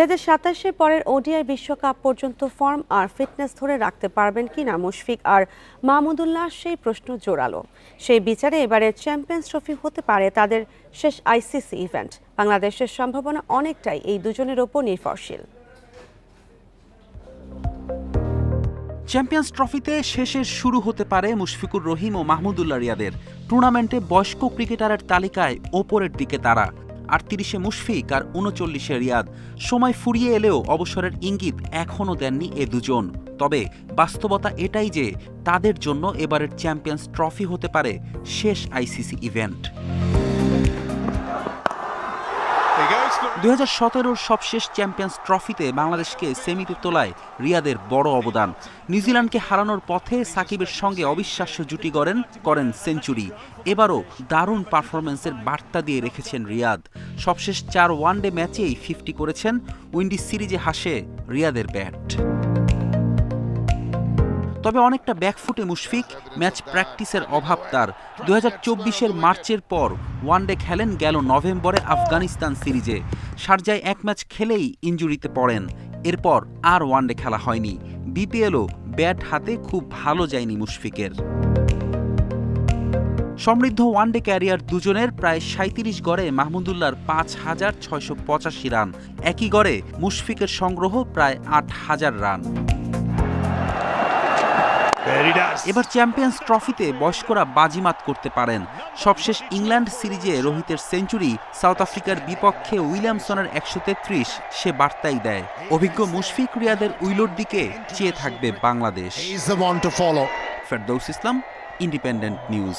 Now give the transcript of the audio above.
হাজার সাতাশে পরের ওডিআই বিশ্বকাপ পর্যন্ত ফর্ম আর ফিটনেস ধরে রাখতে পারবেন কিনা মুশফিক আর মাহমুদুল্লাহ সেই প্রশ্ন জোরালো। সেই বিচারে এবারে চ্যাম্পিয়ন্স ট্রফি হতে পারে তাদের শেষ আইসিসি ইভেন্ট। বাংলাদেশের সম্ভাবনা অনেকটাই এই দুজনের ওপর নির্ভরশীল। চ্যাম্পিয়ন্স ট্রফিতে শেষের শুরু হতে পারে মুশফিকুর রহিম ও মাহমুদুল্লাহ রিয়াদের। টুর্নামেন্টে বয়স্ক ক্রিকেটারের তালিকায় ওপরের দিকে তারা। আটত্রিশে মুশফিক আর উনচল্লিশে রিয়াদ। সময় ফুরিয়ে এলেও অবসরের ইঙ্গিত এখনও দেননি এ দুজন। তবে বাস্তবতা এটাই যে, তাদের জন্য এবারের চ্যাম্পিয়ন্স ট্রফি হতে পারে শেষ আইসিসি ইভেন্ট। সতেরোর সবশেষ চ্যাম্পিয়ন্স ট্রফিতে বাংলাদেশকে সেমিতে তোলায় রিয়াদের বড় অবদান। নিউজিল্যান্ডকে হারানোর পথে সাকিবের সঙ্গে অবিশ্বাস্য জুটি করেন করেন সেঞ্চুরি। এবারও দারুণ পারফরমেন্সের বার্তা দিয়ে রেখেছেন রিয়াদ। সবশেষ চার ওয়ানডে ম্যাচেই ফিফটি করেছেন। উইন্ডিজ সিরিজে হাসে রিয়াদের ব্যাট। তবে অনেকটা ব্যাকফুটে মুশফিক ম্যাচ প্র্যাকটিসের অভাব তার। দু চব্বিশের মার্চের পর ওয়ানডে খেলেন গেল নভেম্বরে আফগানিস্তান সিরিজে। সারজায় এক ম্যাচ খেলেই ইঞ্জুরিতে পড়েন। এরপর আর ওয়ানডে খেলা হয়নি। বিপিএলও ব্যাট হাতে খুব ভালো যায়নি মুশফিকের। সমৃদ্ধ ওয়ানডে ক্যারিয়ার দুজনের প্রায় সাঁত্রিশ গড়ে মাহমুদুল্লাহর পাঁচ হাজার ছয়শো পঁচাশি রান। একই গড়ে মুশফিকের সংগ্রহ প্রায় আট হাজার রান। এবার চ্যাম্পিয়ন্স ট্রফিতে বয়স্করা বাজিমাত করতে পারেন। সবশেষ ইংল্যান্ড সিরিজে রোহিতের সেঞ্চুরি সাউথ আফ্রিকার বিপক্ষে উইলিয়ামসনের একশো তেত্রিশ সে বার্তাই দেয়। অভিজ্ঞ মুশফিক রিয়াদের উইলোর দিকে চেয়ে থাকবে Bangladesh. Ferdous Islam Independent News